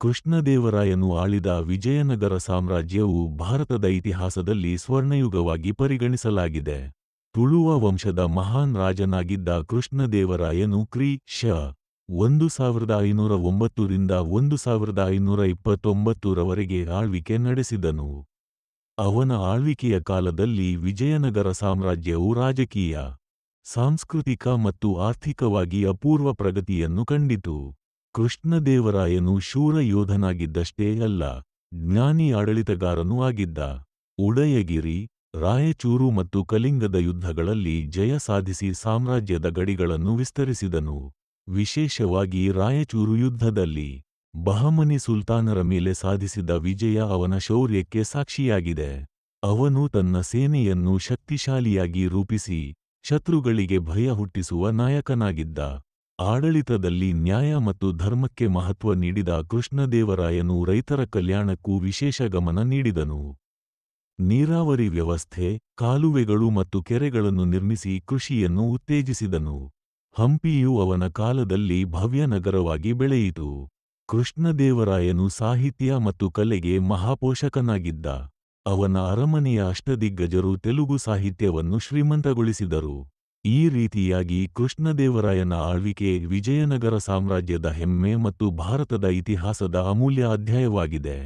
ಕೃಷ್ಣದೇವರಾಯನು ಆಳಿದ ವಿಜಯನಗರ ಸಾಮ್ರಾಜ್ಯವು ಭಾರತದ ಇತಿಹಾಸದಲ್ಲಿ ಸ್ವರ್ಣಯುಗವಾಗಿ ಪರಿಗಣಿಸಲಾಗಿದೆ. ತುಳುವ ವಂಶದ ಮಹಾನ್ ರಾಜನಾಗಿದ್ದ ಕೃಷ್ಣದೇವರಾಯನು ಕ್ರಿ. ಶ. ಒಂದು ಸಾವಿರದ ಐನೂರ ಒಂಬತ್ತರಿಂದ ಒಂದು ಸಾವಿರದ ಐನೂರ ಇಪ್ಪತ್ತೊಂಬತ್ತರವರೆಗೆ ಆಳ್ವಿಕೆ ನಡೆಸಿದನು. ಅವನ ಆಳ್ವಿಕೆಯ ಕಾಲದಲ್ಲಿ ವಿಜಯನಗರ ಸಾಮ್ರಾಜ್ಯವು ರಾಜಕೀಯ, ಸಾಂಸ್ಕೃತಿಕ ಮತ್ತು ಆರ್ಥಿಕವಾಗಿ ಅಪೂರ್ವ ಪ್ರಗತಿಯನ್ನು ಕಂಡಿತು. ಕೃಷ್ಣದೇವರಾಯನು ಶೂರ ಯೋಧನಾಗಿದ್ದಷ್ಟೇ ಅಲ್ಲ, ಜ್ಞಾನಿ ಆಡಳಿತಗಾರನೂ ಆಗಿದ್ದ. ಉಡಯಗಿರಿ ರಾಯಚೂರು ಮತ್ತು ಕಲಿಂಗದ ಯುದ್ಧಗಳಲ್ಲಿ ಜಯ ಸಾಧಿಸಿ ಸಾಮ್ರಾಜ್ಯದ ಗಡಿಗಳನ್ನು ವಿಸ್ತರಿಸಿದನು. ವಿಶೇಷವಾಗಿ ರಾಯಚೂರು ಯುದ್ಧದಲ್ಲಿ, ಬಹಮನಿ ಸುಲ್ತಾನರ ಮೇಲೆ ಸಾಧಿಸಿದ ವಿಜಯ ಅವನ ಶೌರ್ಯಕ್ಕೆ ಸಾಕ್ಷಿಯಾಗಿದೆ. ಅವನು ತನ್ನ ಸೇನೆಯನ್ನು ಶಕ್ತಿಶಾಲಿಯಾಗಿ ರೂಪಿಸಿ, ಶತ್ರುಗಳಿಗೆ ಭಯ ಹುಟ್ಟಿಸುವ ನಾಯಕನಾಗಿದ್ದ. ಆಡಳಿತದಲ್ಲಿ ನ್ಯಾಯ ಮತ್ತು ಧರ್ಮಕ್ಕೆ ಮಹತ್ವ ನೀಡಿದ ಕೃಷ್ಣದೇವರಾಯನು ರೈತರ ಕಲ್ಯಾಣಕ್ಕೂ ವಿಶೇಷ ಗಮನ ನೀಡಿದನು. ನೀರಾವರಿ ವ್ಯವಸ್ಥೆ, ಕಾಲುವೆಗಳು ಮತ್ತು ಕೆರೆಗಳನ್ನು ನಿರ್ಮಿಸಿ ಕೃಷಿಯನ್ನು ಉತ್ತೇಜಿಸಿದನು. ಹಂಪಿಯು ಅವನ ಕಾಲದಲ್ಲಿ ಭವ್ಯ ನಗರವಾಗಿ ಬೆಳೆಯಿತು. ಕೃಷ್ಣದೇವರಾಯನು ಸಾಹಿತ್ಯ ಮತ್ತು ಕಲೆಗೆ ಮಹಾಪೋಷಕನಾಗಿದ್ದ. ಅವನ ಅರಮನೆಯ ಅಷ್ಟದಿಗ್ಗಜರು ತೆಲುಗು ಸಾಹಿತ್ಯವನ್ನು ಶ್ರೀಮಂತಗೊಳಿಸಿದರು. ಈ ರೀತಿಯಾಗಿ ಕೃಷ್ಣದೇವರಾಯನ ಆಳ್ವಿಕೆ ವಿಜಯನಗರ ಸಾಮ್ರಾಜ್ಯದ ಹೆಮ್ಮೆ ಮತ್ತು ಭಾರತದ ಇತಿಹಾಸದ ಅಮೂಲ್ಯ ಅಧ್ಯಾಯವಾಗಿದೆ.